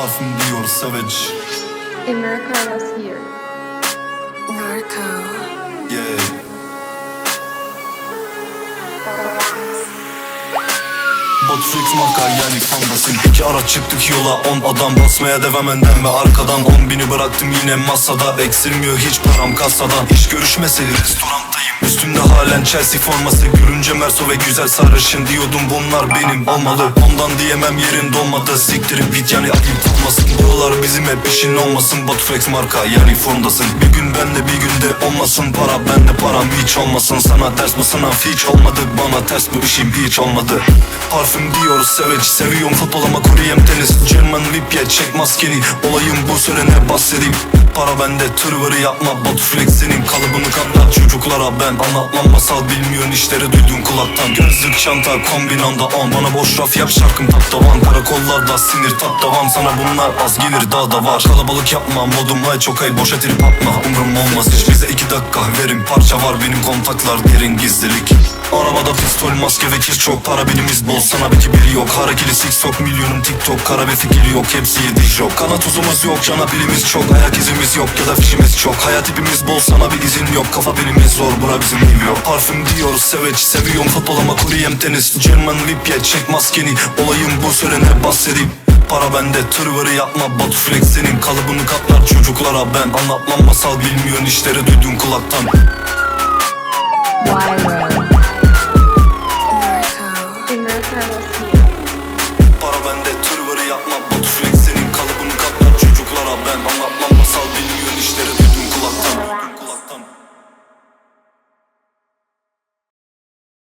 Parfüm Dior Savage. America was here. Narco. Yeah. Botflix marka yani fandasın İki araç çıktık yola on adam Basmaya devam önden. Ve arkadan On bini bıraktım yine masada. Eksilmiyor hiç param kasadan İş görüşmesi restorandayım Üstümde halen Chelsea forması. Görünce Merso ve güzel sarışın Diyordum bunlar benim olmalı. Ondan diyemem yerin dolmadı. Siktirip git yani ayıp olmasın Buralar bizim hep işin olmasın. Botflex marka yani formdasın. Bir gün bende bir günde olmasın. Para bende param hiç olmasın. Sana ters bu sınav hiç olmadı. Bana ters bu işim hiç olmadı. Parfüm Dior Savage Seviyorum. Futbol ama kuruyem tenis. German VIP ya çek maskeni. Olayım bu söyle ne bahsedeyim Para bende tırvırı yapma. Botflex senin kalıbını katla Çocuklara ben anlatmam. Masal Bilmiyorsun işleri duydun kulaktan. Gözlük çanta kombinanda on. Bana boş raf yap şarkım taptavan Karakollarda sinir taptavan Sana bunlar az gelir daha da var. Kalabalık yapma modum hay çok ay boşa trip atma Umrum olmaz hiç bize iki dakika verin. Parça var benim kontaklar derin gizlilik Arabada pistol maske ve kiş çok. Para bilimiz bol sana bir kibir yok. Harekeli six yok milyonum tiktok. Kara bir fikir yok hepsi yedi şok Kana tuzumuz yok cana bilimiz çok. Ayak izimiz yok ya da fişimiz çok. Hayat ipimiz bol sana bir izin yok. Kafa bilimiz zor bura bizim New York Parfüm Dior Savage Seviyorum. Futbol ama kuruyem tenis. German VIP ya çek maskeni. Olayım bu söyle ne bahsedeyim Para bende tırvırı yapma Botflex senin. Kalıbını katlar çocuklara ben Anlatmam masal. Bilmiyorsun işleri duydun kulaktan. Viral.